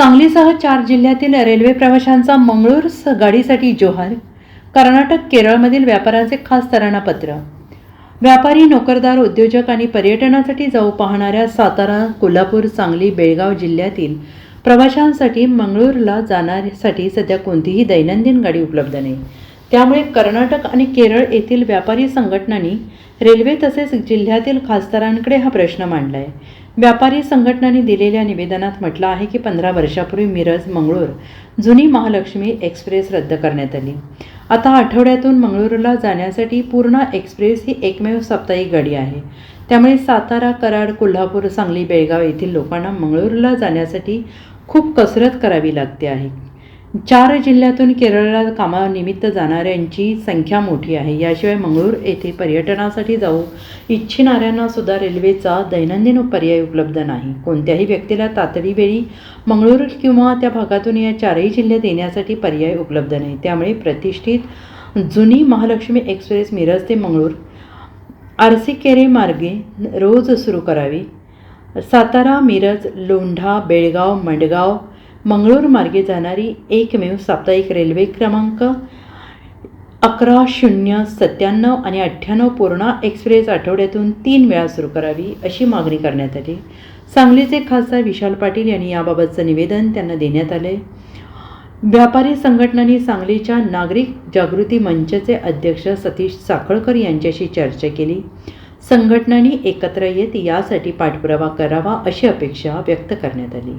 सांगलीसह चार जिल्ह्यातील रेल्वे प्रवाशांचा मंगळूर स- गाडीसाठी जोहार कर्नाटक केरळमधील व्यापाऱ्यांचे खास तराणा पत्र व्यापारी नोकरदार उद्योजक आणि पर्यटनासाठी जाऊ पाहणाऱ्या सातारा कोल्हापूर सांगली बेळगाव जिल्ह्यातील प्रवाशांसाठी मंगळूरला जाण्यासाठी सध्या कोणतीही दैनंदिन गाडी उपलब्ध नाही. त्यामुळे कर्नाटक आणि केरळ येथील व्यापारी संघटनांनी रेल्वे तसेच जिल्ह्यातील खासदारांकडे हा प्रश्न मांडला आहे व्यापारी संघटनांनी दिलेल्या निवेदनात म्हटलं आहे की पंधरा वर्षापूर्वी मिरज मंगळूर जुनी महालक्ष्मी एक्सप्रेस रद्द करण्यात आली. आता आठवड्यातून मंगळूरला जाण्यासाठी पूर्ण एक्सप्रेस ही एकमेव साप्ताहिक गाडी आहे. त्यामुळे सातारा कराड कोल्हापूर सांगली बेळगाव येथील लोकांना मंगळूरला जाण्यासाठी खूप कसरत करावी लागते आहे. चार जिल्ह्यातून केरळला कामानिमित्त जाणाऱ्यांची संख्या मोठी आहे. याशिवाय मंगळूर येथे पर्यटनासाठी जाऊ इच्छिणाऱ्यांना सुद्धा रेल्वेचा दैनंदिन पर्याय उपलब्ध नाही. कोणत्याही व्यक्तीला तातडी वेळी मंगळूर किंवा त्या भागातून या चारही जिल्ह्यात येण्यासाठी पर्याय उपलब्ध नाही. त्यामुळे प्रतिष्ठित जुनी महालक्ष्मी एक्सप्रेस मिरज ते मंगळूर आरसीकेरे मार्गे रोज सुरू करावी. सातारा मिरज लोंढा बेळगाव मडगाव मंगळूर मार्गे जाणारी एकमेव साप्ताहिक रेल्वे क्रमांक अकरा शून्य सत्त्याण्णव आणि अठ्ठ्याण्णव पूर्णा एक्सप्रेस आठवड्यातून तीन वेळा सुरू करावी अशी मागणी करण्यात आली. सांगलीचे खासदार विशाल पाटील यांनी याबाबतचं निवेदन त्यांना देण्यात आले. व्यापारी संघटनांनी सांगलीच्या नागरिक जागृती मंचचे अध्यक्ष सतीश साखळकर यांच्याशी चर्चा केली. संघटनांनी एकत्र येत यासाठी पाठपुरावा करावा अशी अपेक्षा व्यक्त करण्यात आली.